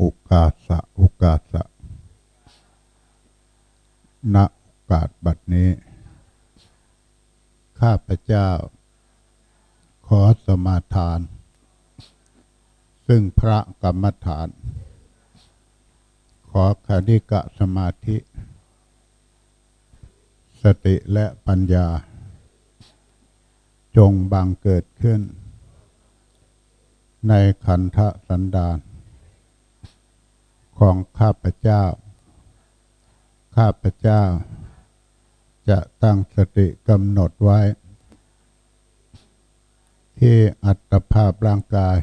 อุกาสะอุกาสะณโอกาสบัดนี้ ข้าพเจ้า ขอสมาทาน ซึ่งพระกรรมฐาน ขอคณิกะสมาธิ สติและปัญญา จงบังเกิดขึ้น ในขันธสันดาน ของข้าพเจ้า ข้าพเจ้า จะตั้งสติกำหนดไว้ ที่อัตภาพร่างกาย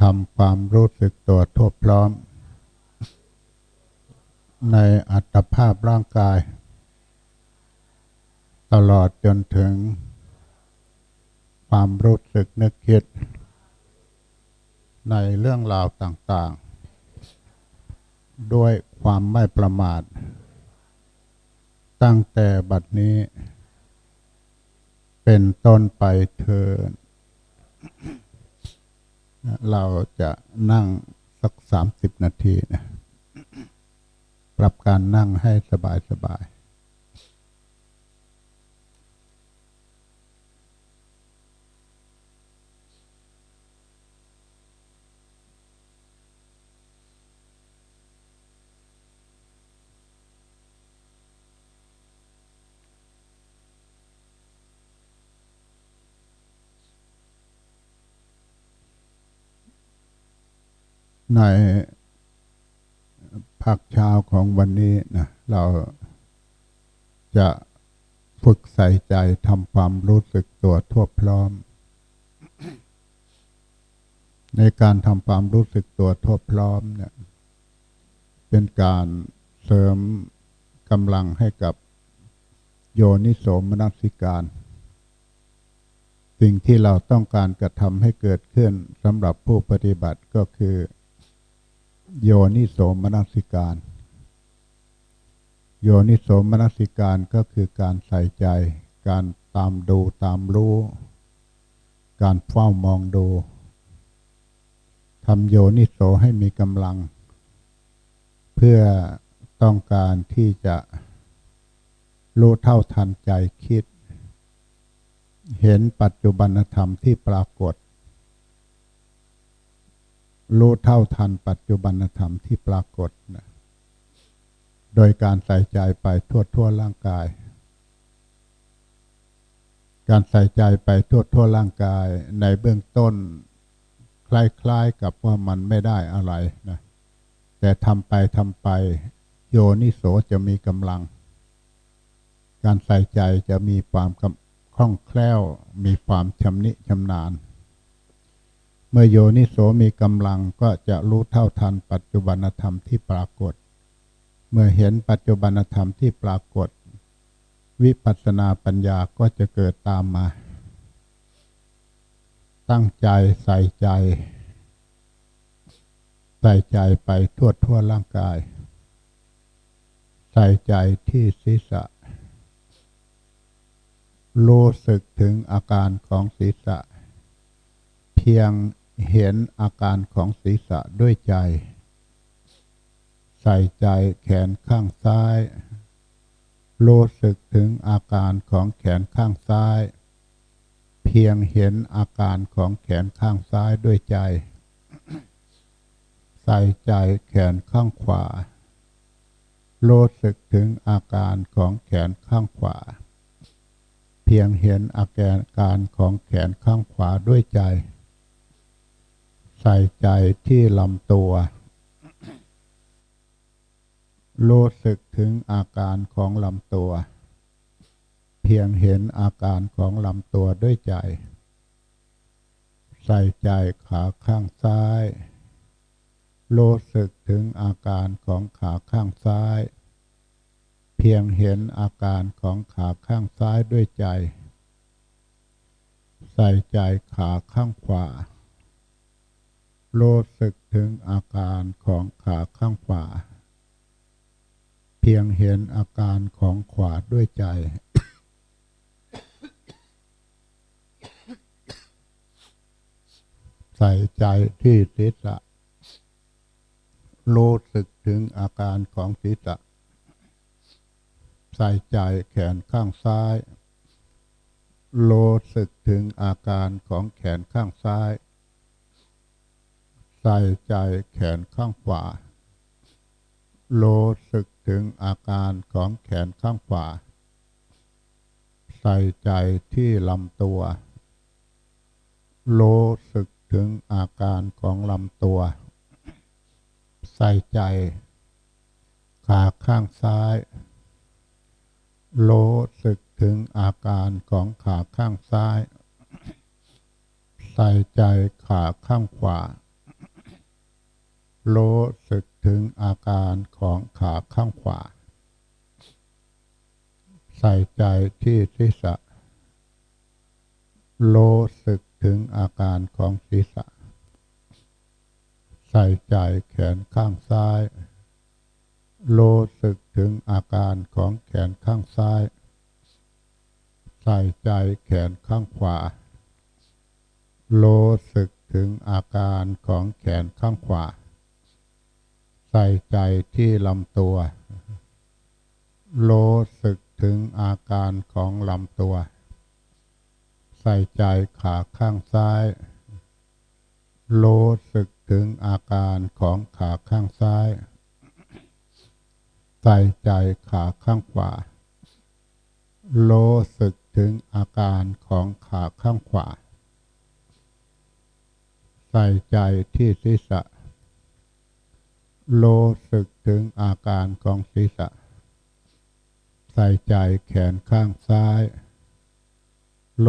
ทำความรู้สึกตัวทั่วพร้อม ในอัตภาพร่างกาย ตลอดจนถึงความรู้สึกนึกคิด ในเรื่องราวต่างๆ ด้วยความไม่ประมาท ตั้งแต่บัดนี้ เป็นต้นไปเทินเราจะนั่งสักสามสิบนาทีนะปรับการนั่งให้สบายสบาย ในภาคเช้าของวันนี้นะเราจะฝึกใส่ใจทำความรู้สึกตัวทั่วพร้อม ในการทำความรู้สึกตัวทั่วพร้อมเนี่ย เป็นการเสริมกำลังให้กับโยนิโสมนัสิการ สิ่งที่เราต้องการกระทำให้เกิดขึ้นสำหรับผู้ปฏิบัติก็คือ โยนิโสมนสิการ โยนิโสมนสิการก็คือการใส่ใจ การตามดูตามรู้ การเฝ้ามองดูทำโยนิโสให้มีกำลัง เพื่อต้องการที่จะรู้เท่าทันใจคิด เห็นปัจจุบันธรรมที่ปรากฏ รู้เท่าทันปัจจุบันธรรมที่ปรากฏนะโดยการใส่ใจไปทั่วทั่วร่างกาย การใส่ใจไปทั่วทั่วร่างกาย ในเบื้องต้น คล้ายๆกับว่ามันไม่ได้อะไรนะแต่ทำไปทำไป โยนิโสจะมีกำลัง การใส่ใจจะมีความคล่องแคล่ว มีความชำนิชำนาญ เมื่อโยนิโสมีกำลังก็จะรู้เท่าทันปัจจุบันธรรมที่ปรากฏ เมื่อเห็นปัจจุบันธรรมที่ปรากฏ วิปัสสนาปัญญาก็จะเกิดตามมา ตั้งใจใส่ใจ ใส่ใจไปทั่วทั่วร่างกาย ใส่ใจที่ศีรษะ รู้สึกถึงอาการของศีรษะ เพียง เห็นอาการของศีรษะด้วยใจ ใส่ใจแขนข้างซ้าย รู้สึกถึงอาการของแขนข้างซ้าย เพียงเห็นอาการของแขนข้างซ้ายด้วยใจ ใส่ใจแขนข้างขวา รู้สึกถึงอาการของแขนข้างขวา เพียงเห็นอาการของแขนข้างขวาด้วยใจ ใส่ใจที่ลำตัว รู้สึกถึงอาการของลำตัว เพียงเห็นอาการของลำตัวด้วยใจ ใส่ใจขาข้างซ้าย รู้สึกถึงอาการของขาข้างซ้าย เพียงเห็นอาการของขาข้างซ้ายด้วยใจ ใส่ใจขาข้างขวา รู้สึกถึงอาการของขาข้างขวา เพียงเห็นอาการของขวาด้วยใจ ใส่ใจที่ศีรษะรู้สึกถึงอาการของศีรษะใส่ใจแขนข้างซ้ายรู้สึกถึงอาการของแขนข้างซ้าย ใส่ใจแขนข้างขวารู้สึกถึงอาการของแขนข้างขวา ใส่ใจที่ลำตัวรู้สึกถึงอาการของลำตัว ใส่ใจ ขาข้างซ้ายรู้สึกถึงอาการของขาข้างซ้าย ใส่ใจขาข้างขวา รู้สึกถึงอาการของขาข้างขวา ใส่ใจที่ศีรษะรู้สึกถึงอาการของศีรษะ ใส่ใจแขนข้างซ้ายรู้สึกถึงอาการของแขนข้างซ้าย ใส่ใจแขนข้างขวารู้สึกถึงอาการของแขนข้างขวา ใส่ใจที่ลำตัว รู้สึกถึงอาการของลำตัว ใส่ใจขาข้างซ้าย รู้สึกถึงอาการของขาข้างซ้าย ใส่ใจขาข้างขวาโลสึกถึงอาการของขาข้างขวา ใส่ใจที่ศีรษะ โลสึกถึงอาการของศีรษะ ใส่ใจแขนข้างซ้ายโล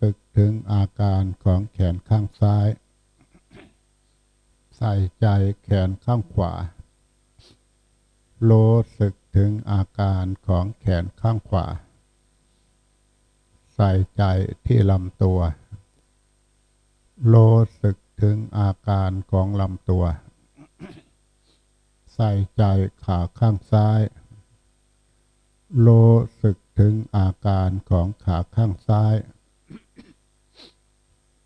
สึกถึงอาการของแขนข้างซ้าย ใส่ใจแขนข้างขวารู้สึกถึงอาการของแขนข้างขวา ใส่ใจที่ลำตัวรู้สึกถึงอาการของลำตัว ใส่ใจขาข้างซ้าย รู้สึกถึงอาการของขาข้างซ้าย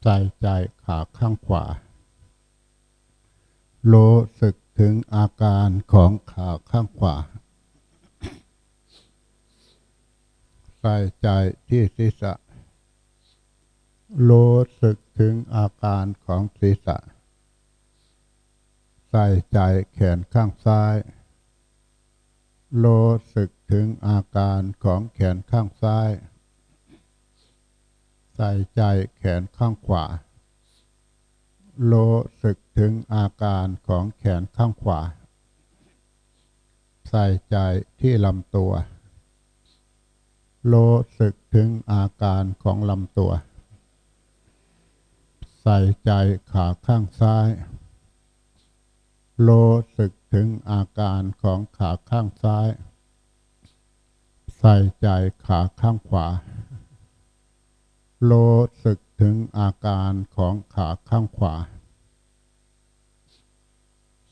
ใส่ใจขาข้างขวา รู้สึกถึงอาการของขาข้างขวา ใส่ใจที่ศีรษะรู้สึกถึงอาการของศีรษะ ใส่ใจแขนข้างซ้ายรู้สึกถึงอาการของแขนข้างซ้าย ใส่ใจแขนข้างขวา โลสึกถึงอาการของแขนข้างขวา ใส่ใจที่ลำตัว โลสึกถึงอาการของลำตัว ใส่ใจขาข้างซ้าย โลสึกถึงอาการของขาข้างซ้าย ใส่ใจขาข้างขวาโลสึกถึงอาการของขาข้างขวา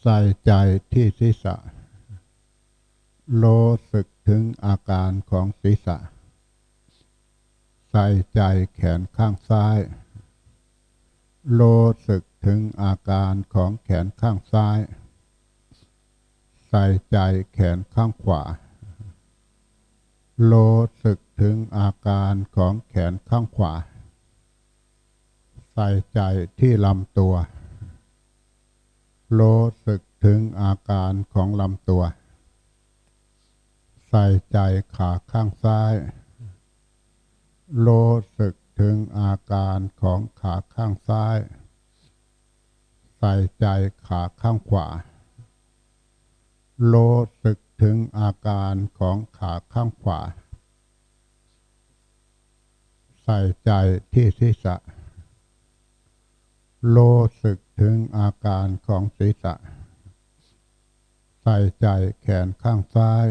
ใส่ใจที่ศีรษะโลสึกถึงอาการของศีรษะ ใส่ใจแขนข้างซ้ายโลสึก ถึงอาการของแขนข้างซ้าย ใส่ใจแขนข้างขวาโลสึกถึงอาการของแขนข้างขวา ใส่ใจที่ลำตัวรู้สึกถึงอาการของลำตัว ใส่ใจขาข้างซ้ายรู้สึกถึงอาการของขาข้างซ้าย ใส่ใจขาข้างขวารู้สึกถึงอาการของขาข้างขวา ใส่ใจที่ศีรษะโลสึกถึงอาการของศีรษะ ใส่ใจแขนข้างซ้าย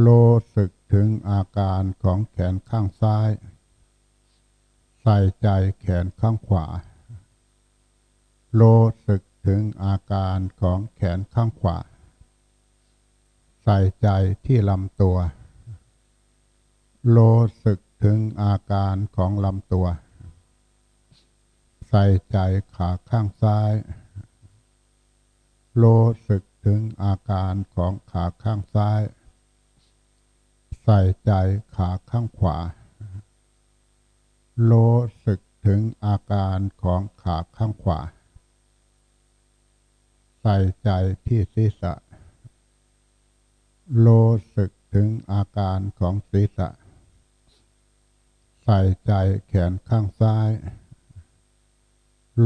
โลสึกถึงอาการของแขนข้างซ้าย ใส่ใจแขนข้างขวา โลสึกถึงอาการของแขนข้างขวา ใส่ใจที่ลำตัวโลสึกถึงอาการของลำตัว ใส่ใจขาข้างซ้ายโรู้สึกถึงอาการของขาข้างซ้าย ใส่ใจขาข้างขวา รู้สึกถึงอาการของขาข้างขวา ใส่ใจที่ศีรษะรู้สึกถึงอาการของศีรษะ ใส่ใจแขนข้างซ้าย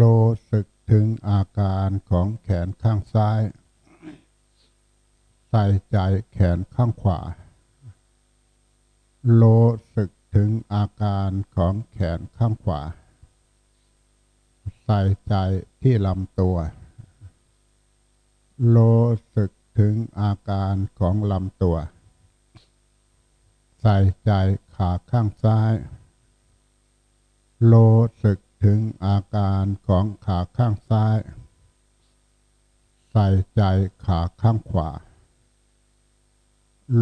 รู้สึกถึงอาการของแขนข้างซ้าย ใส่ใจแขนข้างขวารู้สึกถึงอาการของแขนข้างขวา ใส่ใจที่ลำตัว รู้สึกถึงอาการของลำตัว ใส่ใจขาข้างซ้ายรู้สึกถึงอาการของขาข้างซ้าย ใส่ใจขาข้างขวา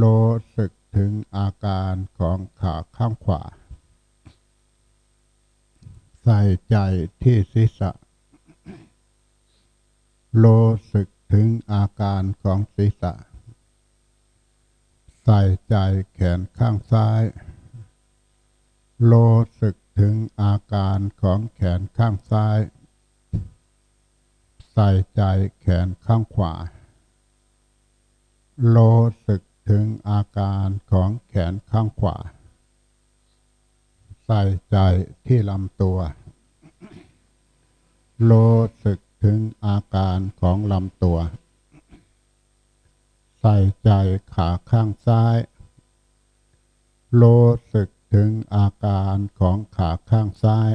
รู้สึกถึงอาการของขาข้างขวา ใส่ใจที่ศีรษะรู้สึก ถึงอาการของศีรษะ ใส่ใจแขนข้างซ้ายรู้สึกถึงอาการของแขนข้างซ้าย ใส่ใจแขนข้างขวารู้สึกถึงอาการของแขนข้างขวา ใส่ใจที่ลำตัวรู้สึก ถึงอาการของลำตัว ใส่ใจขาข้างซ้าย รู้สึกถึงอาการของขาข้างซ้าย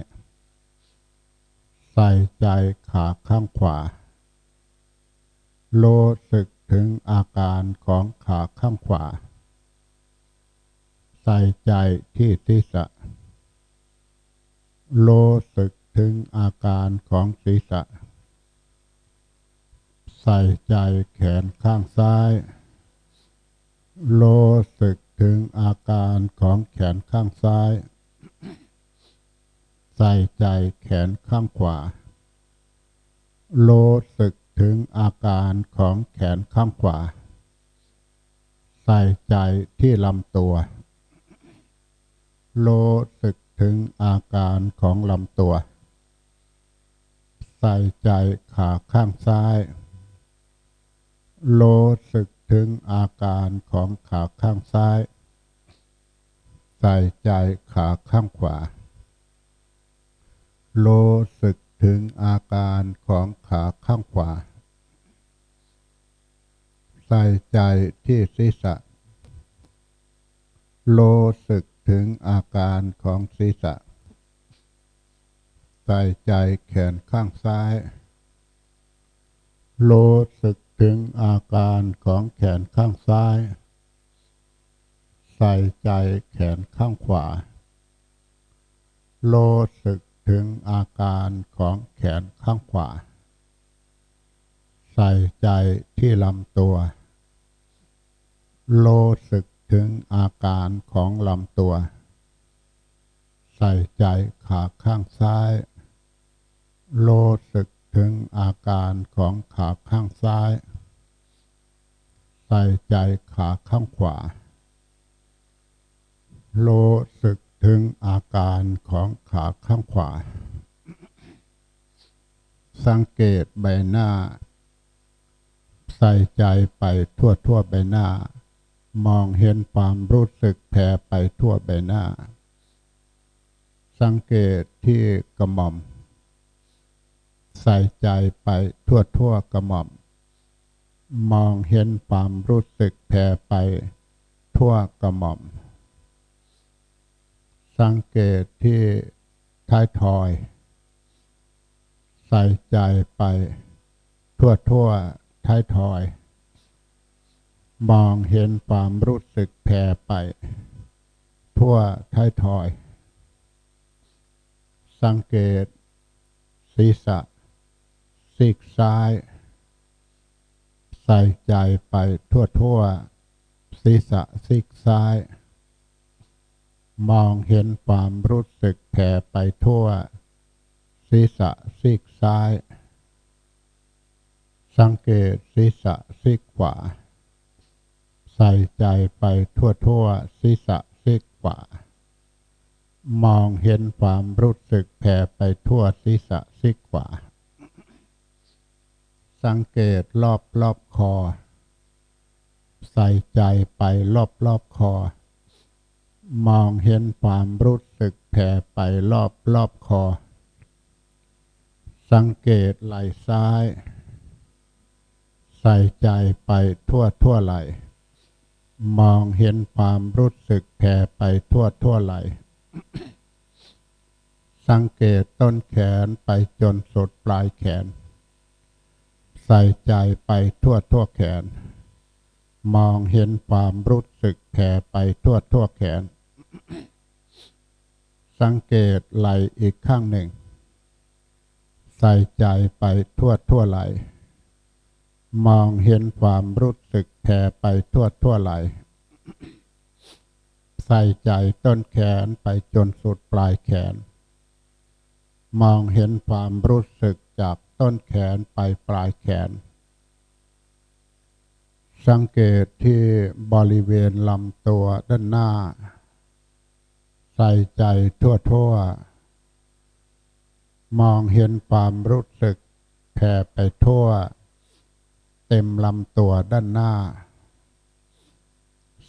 ใส่ใจขาข้างขวา รู้สึกถึงอาการของขาข้างขวา ใส่ใจที่ศีรษะรู้สึกถึงอาการของศีรษะ ใส่ใจแขนข้างซ้ายรู้สึกถึงอาการของแขนข้างซ้าย ใส่ใจแขนข้างขวารู้สึกถึงอาการของแขนข้างขวา ใส่ใจที่ลำตัวรู้สึกถึงอาการของลำตัว ใส่ใจขาข้างซ้าย รู้สึกถึงอาการของขาข้างซ้าย ใส่ใจขาข้างขวารู้สึกถึงอาการของขาข้างขวา ใส่ใจที่ศีรษะรู้สึกถึงอาการของศีรษะ ใส่ใจแขนข้างซ้ายรู้สึก ถึงอาการของแขนข้างซ้าย ใส่ใจแขนข้างขวารู้สึกถึงอาการของแขนข้างขวา ใส่ใจที่ลำตัวรู้สึกถึงอาการของลำตัว ใส่ใจขาข้างซ้ายรู้สึก ถึงอาการของขาข้างซ้าย ใส่ใจขาข้างขวารู้สึกถึงอาการของขาข้างขวา สังเกตใบหน้า ใส่ใจไปทั่วทั่วใบหน้า มองเห็นความรู้สึกแผ่ไปทั่วใบหน้า สังเกตที่กระหม่อม ใส่ใจไปทั่วทั่วกระหม่อม มองเห็นความรู้สึกแผ่ไปทั่วกระหม่อม สังเกตที่ท้ายทอย ใส่ใจไปทั่วทั่วท้ายทอย มองเห็นความรู้สึกแผ่ไป ทั่วท้ายทอย สังเกตศีรษะ ซีกซ้าย ใส่ใจไปทั่วทั่วศีรษะซีกซ้าย มองเห็นความรู้สึกแผ่ไปทั่ว ศีรษะซีกซ้าย สังเกตศีรษะซีกขวา ใส่ใจไปทั่วทั่วๆศีรษะซีกขวามองเห็นความรู้สึกแผ่ไปทั่วศีรษะซีกขวา สังเกตรอบรอบคอ ใส่ใจไปรอบรอบคอ มองเห็นความรู้สึกแผ่ไปรอบรอบคอ สังเกตไหล่ซ้าย ใส่ใจไปทั่วทั่วไหลมองเห็นความรู้สึกแผ่ไปทั่วทั่วไหล สังเกตต้นแขนไปจนสุดปลายแขน ใส่ใจไปทั่วทั่วแขน มองเห็นความรู้สึกแผ่ไปทั่วทั่วแขน สังเกตไหลอีกข้างหนึ่ง ใส่ใจไปทั่วทั่วไหล มองเห็นความรู้สึกแผ่ไปทั่วทั่วไหล ใส่ใจต้นแขนไปจนสุดปลายแขน มองเห็นความรู้สึกจาก ต้นแขนไปปลายแขน สังเกตที่บริเวณลำตัวด้านหน้า ใส่ใจทั่วทั่วๆ มองเห็นความรู้สึกแผ่ไปทั่ว เต็มลำตัวด้านหน้า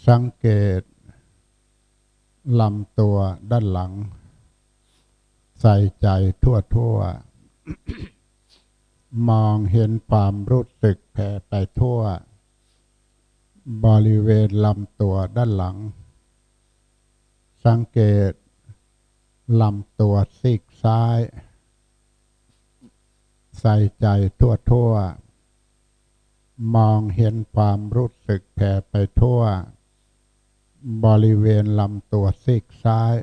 สังเกตลำตัวด้านหลัง ใส่ใจทั่วทั่วๆ มองเห็นความรู้สึกแผ่ไปทั่ว บริเวณลำตัวด้านหลัง สังเกตลำตัวซีกซ้าย ใส่ใจทั่วทั่วมองเห็นความรู้สึกแผ่ไปทั่ว บริเวณลำตัวซีกซ้าย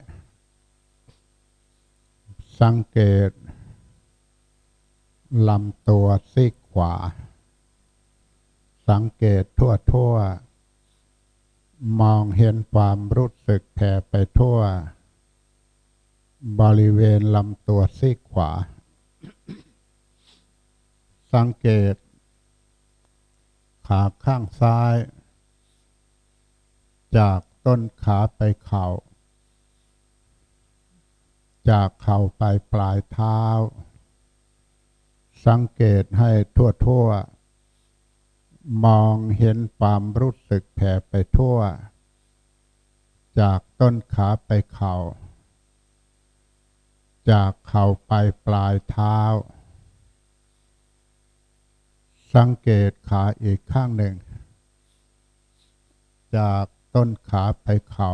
สังเกต ลำตัวซีกขวา สังเกตทั่วทั่วๆมองเห็นความรู้สึกแผ่ไปทั่ว บริเวณลำตัวซีกขวา สังเกต ขาข้างซ้าย จากต้นขาไปเข่า จากเข่าไปปลายเท้า สังเกตให้ทั่วทั่วๆมองเห็นความรู้สึกแผ่ไปทั่ว จากต้นขาไปเข่า จากเข่าไปปลายเท้า สังเกตขาอีกข้างหนึ่ง จากต้นขาไปเข่า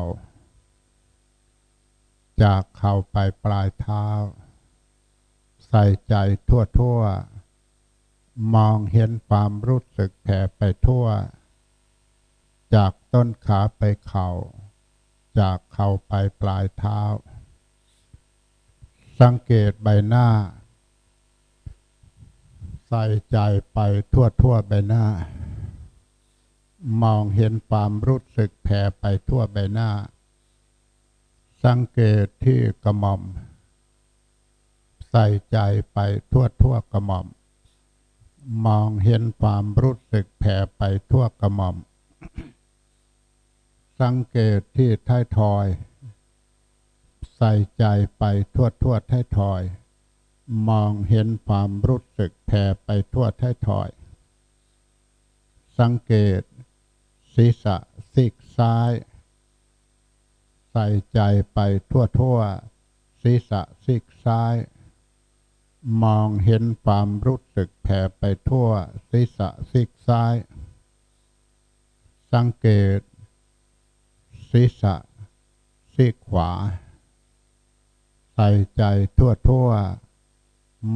จากเข่าไปปลายเท้า ใส่ใจทั่วทั่วๆ มองเห็นความรู้สึกแผ่ไปทั่ว จากต้นขาไปเข่า จากเข่าไปปลายเท้า สังเกตใบหน้า ใส่ใจไปทั่วทั่วใบหน้า มองเห็นความรู้สึกแผ่ไปทั่วใบหน้า สังเกตที่กระหม่อม ใส่ใจไปทั่วทั่วกระหม่อม มองเห็นความรู้สึกแผ่ไปทั่วกระหม่อม สังเกตที่ท้ายทอย ใส่ใจไปทั่วทั่วท้ายทอย มองเห็นความรู้สึกแผ่ไปทั่วท้ายทอย สังเกต ศีรษะซีกซ้าย ใส่ใจไปทั่วทั่วศีรษะซีกซ้าย มองเห็นความรู้สึกแผ่ไปทั่วศีรษะซีกซ้าย สังเกต ศีรษะซีกขวา ใส่ใจทั่วทั่ว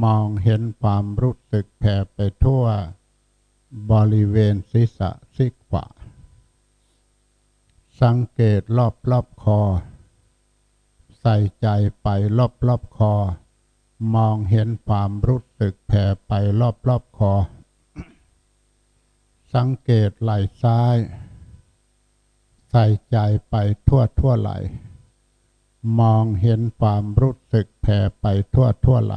มองเห็นความรู้สึกแผ่ไปทั่ว บริเวณศีรษะซีกขวา สังเกตรอบรอบคอ ใส่ใจไปรอบรอบคอ มองเห็นความรู้สึกแผ่ไปรอบรอบคอ สังเกตไหล่ซ้าย ใส่ใจไปทั่วทั่วไหล มองเห็นความรู้สึกแผ่ไปทั่วทั่วไหล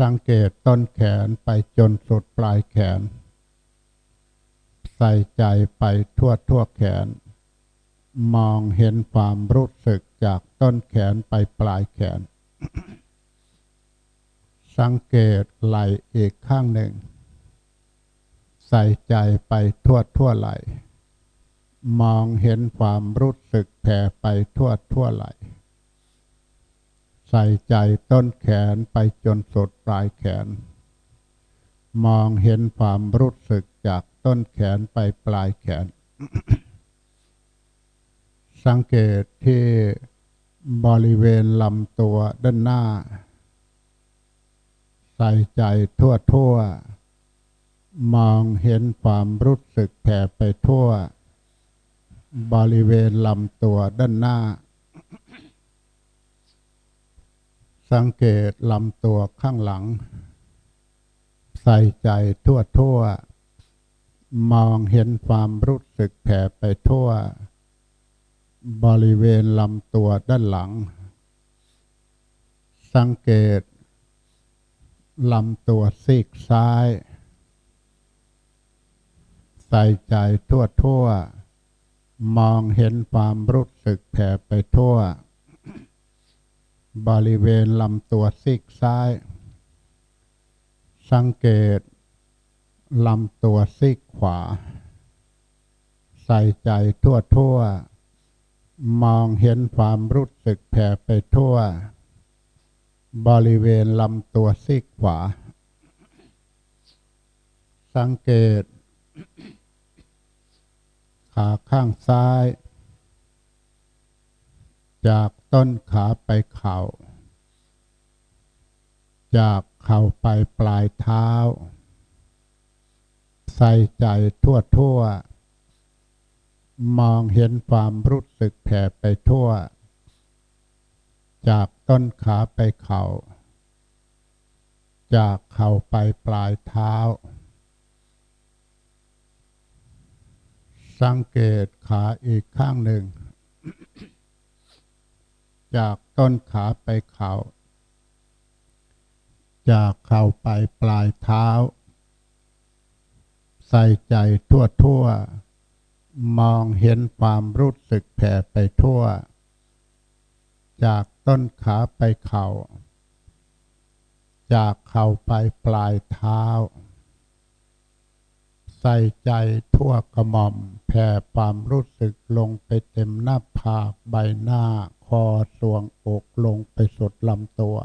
สังเกตต้นแขนไปจนสุดปลายแขน ใส่ใจไปทั่วทั่วแขน มองเห็นความรู้สึกจากต้นแขนไปปลายแขน สังเกตไหลอีกข้างหนึ่ง ใส่ใจไปทั่วทั่วไหล มองเห็นความรู้สึกแผ่ไปทั่วทั่วไหล ใส่ใจต้นแขนไปจนสุดปลายแขน มองเห็นความรู้สึกจากต้นแขนไปปลายแขน สังเกตที่ บริเวณลำตัวด้านหน้า ใส่ใจทั่วทั่ว มองเห็นความรู้สึกแผ่ไปทั่ว บริเวณลำตัวด้านหน้า สังเกตลำตัวข้างหลัง ใส่ใจทั่วทั่ว มองเห็นความรู้สึกแผ่ไปทั่ว บริเวณลำตัวด้านหลัง สังเกตลำตัวซีกซ้าย ใส่ใจทั่วทั่ว มองเห็นความรู้สึกแผ่ไปทั่ว บริเวณลำตัวซีกซ้าย สังเกตลำตัวซีกขวา ใส่ใจทั่วทั่ว มองเห็นความรู้สึกแผ่ไปทั่ว บริเวณลำตัวซีกขวา สังเกต ขาข้างซ้าย จากต้นขาไปเข่า จากเข่าไปปลายเท้า ใส่ใจทั่วทั่ว มองเห็นความรู้สึกแผ่ไปทั่ว จากต้นขาไปเข่า จากเข่าไปปลายเท้า สังเกตขาอีกข้างหนึ่ง จากต้นขาไปเข่า จากเข่าไปปลายเท้า ใส่ใจทั่วทั่ว มองเห็นความรู้สึกแผ่ไปทั่ว จากต้นขาไปเข่า จากเข่าไปปลายเท้า ใส่ใจทั่วกระหม่อมแผ่ความรู้สึกลงไปเต็มหน้าผากใบหน้า คอสวงอกลงไปสุดลำตัว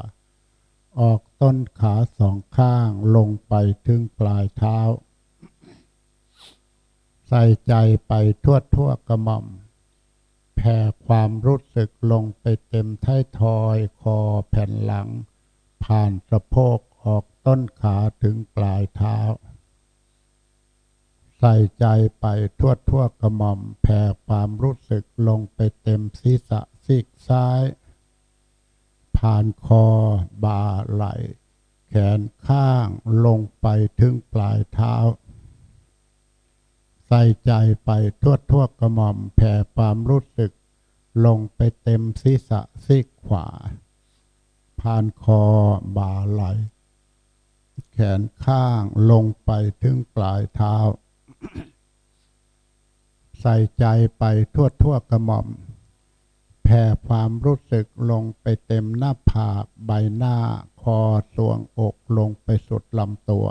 ออกต้นขาสองข้างลงไปถึงปลายเท้า ใส่ใจไปทั่วทั่วกระหม่อม แผ่ความรู้สึกลงไปเต็มท้ายทอยคอแผ่นหลัง ผ่านสะโพกออกต้นขาถึงปลายเท้า ใส่ใจไปทั่วทั่วกระหม่อม แผ่ความรู้สึกลงไปเต็มศีรษะซีกซ้าย ผ่านคอบ่าไหล่แขนข้างลงไปถึงปลายเท้า ใส่ใจไปทั่วทั่วกระหม่อมแผ่ความรู้สึก ลงไปเต็มศีรษะซีกขวา ผ่านคอบ่าไหล แขนข้างลงไปถึงปลายเท้า ใส่ใจไปทั่วทั่วกระหม่อม แผ่ความรู้สึกลงไปเต็มหน้าผากใบหน้า คอสวงอกลงไปสุดลำตัว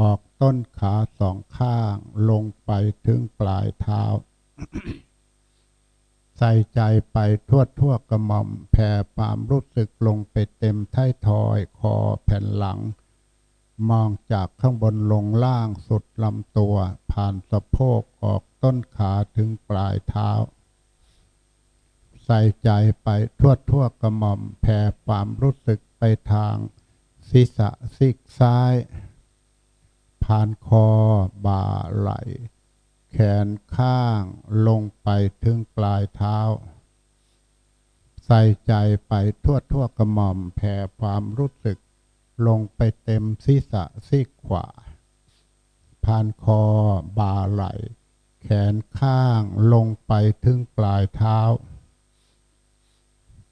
ออก ต้นขาสองข้างลงไปถึงปลายเท้า ใส่ใจไปทั่วทั่วกระหม่อมแผ่ความรู้สึกลงไปเต็มท้ายทอยคอแผ่นหลัง มองจากข้างบนลงล่างสุดลำตัว ผ่านสะโพกออกต้นขาถึงปลายเท้าใส่ใจไปทั่วทั่วกระหม่อมแผ่ความรู้สึกไปทางศีรษะซีกซ้าย ผ่านคอบ่าไหล แขนข้างลงไปถึงปลายเท้า ใส่ใจไปทั่วทั่วกระหม่อมแผ่ความรู้สึก ลงไปเต็มศีรษะซีกขวา ผ่านคอบ่าไหล แขนข้างลงไปถึงปลายเท้า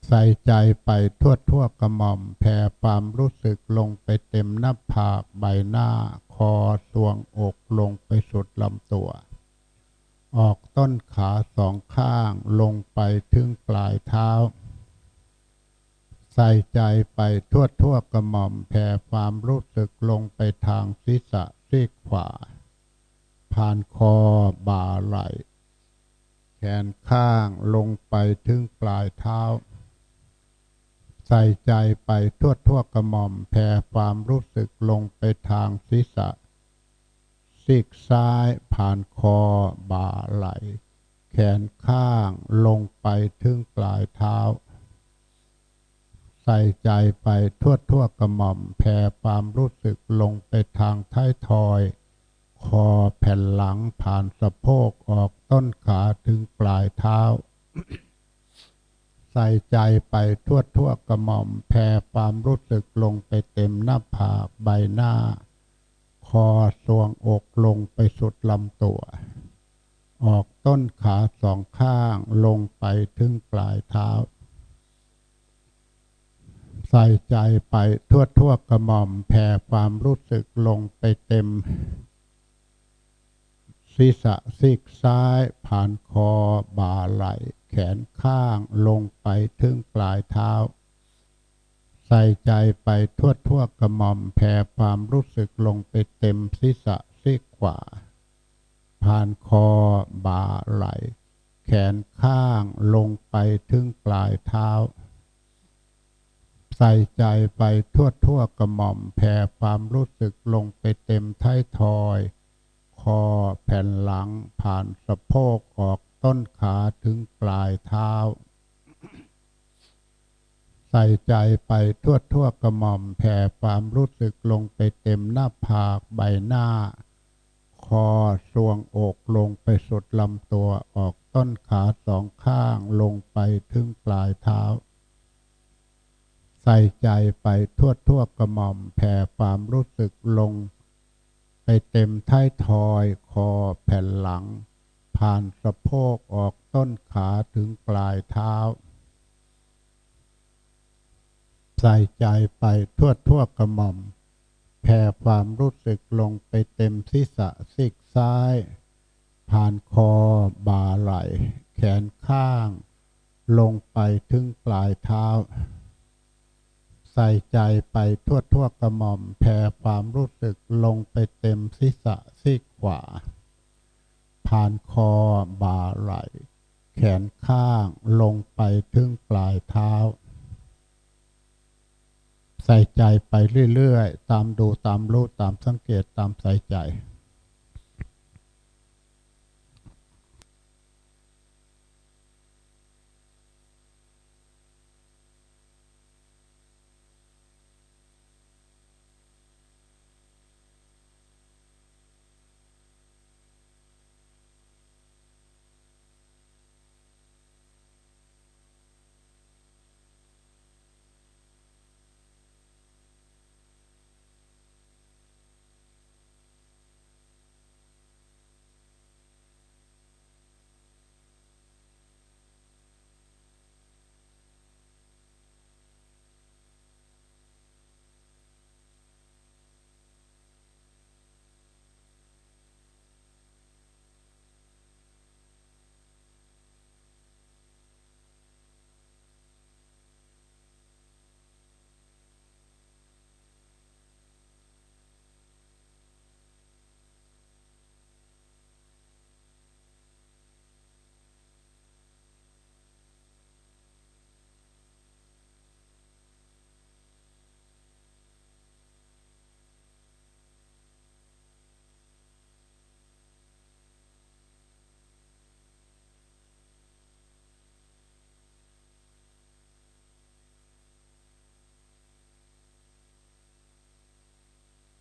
ใส่ใจไปทั่วทั่วกระหม่อมแผ่ความรู้สึกลงไปเต็มหน้าผากใบหน้า คอสวงอกลงไปสุดลำตัว ออกต้นขาสองข้างลงไปถึงปลายเท้า ใส่ใจไปทั่วทั่วกระหม่อมแผ่ความรู้สึกลงไปทางศีรษะซีกขวา ผ่านคอบ่าไหล่แขนข้างลงไปถึงปลายเท้า ใส่ใจไปทั่วทั่วกระหม่อมแผ่ความรู้สึกลงไปทางศีรษะซีกซ้ายผ่านคอบ่าไหล แขนข้างลงไปถึงปลายเท้า ใส่ใจไปทั่วทั่วกระหม่อมแผ่ความรู้สึกลงไปทางท้ายทอย คอแผ่นหลังผ่านสะโพกออกต้นขาถึงปลายเท้า ใส่ใจไปทั่วทั่วกระหม่อมแผ่ความรู้สึกลงไปเต็มหน้าผากใบหน้า คอสวงอกลงไปสุดลำตัว ออกต้นขาสองข้างลงไปถึงปลายเท้า ใส่ใจไปทั่วทั่วกระหม่อมแผ่ความรู้สึกลงไปเต็มศีรษะซีกซ้ายผ่านคอบ่าไหล่ แขนข้างลงไปถึงปลายเท้า ใส่ใจไปทั่วทั่วกระหม่อมแผ่ความรู้สึกลงไปเต็มศีรษะซีกขวา ผ่านคอบ่าไหล แขนข้างลงไปถึงปลายเท้า ใส่ใจไปทั่วทั่วกระหม่อมแผ่ความรู้สึกลงไปเต็มท้ายทอย คอแผ่นหลังผ่านสะโพกออก ต้นขาถึงปลายเท้า ใส่ใจไปทั่วทั่วกระหม่อมแผ่ความรู้สึกลงไปเต็มหน้าผากใบหน้า คอสวงอกลงไปสุดลำตัวออกต้นขาสองข้างลงไปถึงปลายเท้า ใส่ใจไปทั่วทั่วกระหม่อมแผ่ความรู้สึกลง ไปเต็มท้ายทอย คอแผ่นหลัง ผ่านสะโพกออกต้นขาถึงปลายเท้า ใส่ใจไปทั่วทั่วกระหม่อม แผ่ความรู้สึกลงไปเต็มศีรษะซีกซ้าย ผ่านคอ บ่าไหล่ แขนข้าง ลงไปถึงปลายเท้า ใส่ใจไปทั่วทั่วกระหม่อม แผ่ความรู้สึกลงไปเต็มศีรษะซีกขวา ผ่านคอบ่าไหล่ แขนข้างลงไปถึงปลายเท้า ใส่ใจไปเรื่อย ๆ ตามดูตามรู้ตามสังเกตตามใส่ใจ